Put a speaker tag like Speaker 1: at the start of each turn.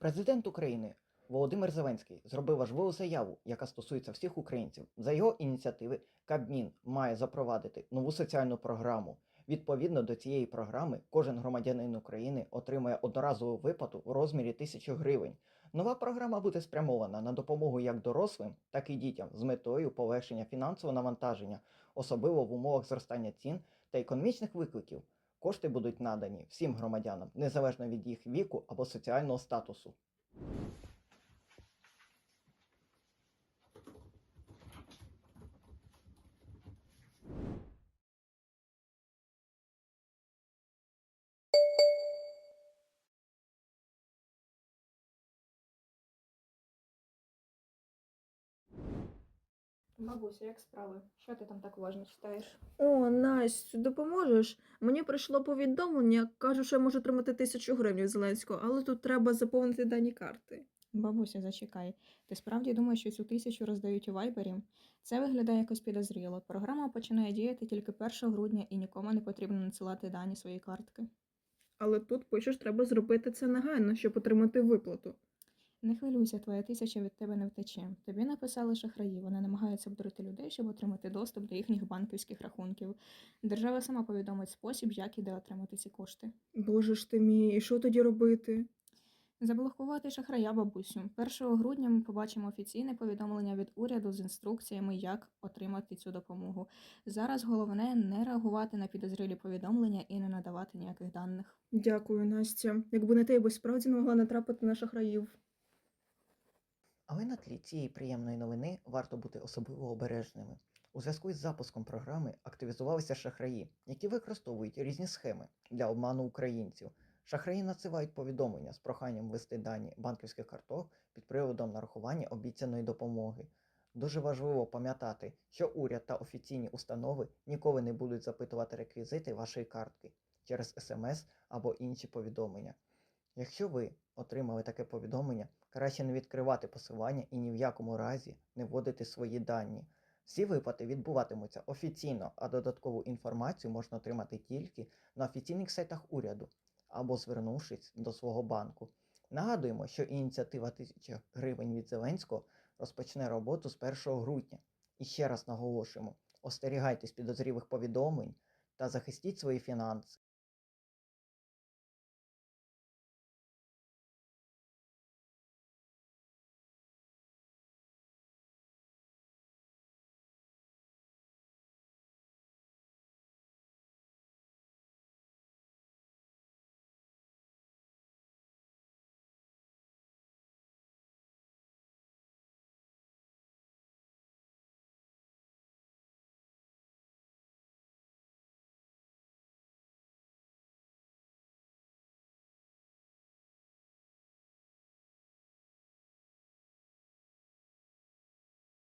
Speaker 1: Президент України Володимир Зеленський зробив важливу заяву, яка стосується всіх українців. За його ініціативи Кабмін має запровадити нову соціальну програму. Відповідно до цієї програми, кожен громадянин України отримає одноразову виплату у розмірі тисячі гривень. Нова програма буде спрямована на допомогу як дорослим, так і дітям з метою полегшення фінансового навантаження, особливо в умовах зростання цін та економічних викликів. Кошти будуть надані всім громадянам, незалежно від їх віку або соціального статусу.
Speaker 2: Бабуся, як справи? Що ти там так уважно читаєш?
Speaker 3: О, Настю, допоможеш? Мені прийшло повідомлення, кажуть, що я можу отримати тисячу гривень Зеленського, але тут треба заповнити дані карти.
Speaker 2: Бабуся, зачекай. Ти справді думаєш, що цю тисячу роздають у вайбері? Це виглядає якось підозріло. Програма починає діяти тільки 1 грудня і нікому не потрібно надсилати дані своєї картки.
Speaker 3: Але тут пишеш, треба зробити це негайно, щоб отримати виплату.
Speaker 2: Не хвилюйся, твоя тисяча від тебе не втече. Тобі написали шахраї, вони намагаються обдурити людей, щоб отримати доступ до їхніх банківських рахунків. Держава сама повідомить спосіб, як і де отримати ці кошти.
Speaker 3: Боже ж ти мій, і що тоді робити?
Speaker 2: Заблокувати шахрая, бабусю. 1 грудня ми побачимо офіційне повідомлення від уряду з інструкціями, як отримати цю допомогу. Зараз головне не реагувати на підозрілі повідомлення і не надавати ніяких даних.
Speaker 3: Дякую, Настя. Якби не те, я би справді не могла натрапити на шахраїв.
Speaker 1: На тлі цієї приємної новини варто бути особливо обережними. У зв'язку із запуском програми активізувалися шахраї, які використовують різні схеми для обману українців. Шахраї надсилають повідомлення з проханням ввести дані банківських карток під приводом нарахування обіцяної допомоги. Дуже важливо пам'ятати, що уряд та офіційні установи ніколи не будуть запитувати реквізити вашої картки через смс або інші повідомлення. Якщо ви отримали таке повідомлення, краще не відкривати посилання і ні в якому разі не вводити свої дані. Всі виплати відбуватимуться офіційно, а додаткову інформацію можна отримати тільки на офіційних сайтах уряду або звернувшись до свого банку. Нагадуємо, що ініціатива 1000 гривень від Зеленського розпочне роботу з 1 грудня. І ще раз наголошуємо: остерігайтесь підозрілих повідомлень та захистіть свої фінанси.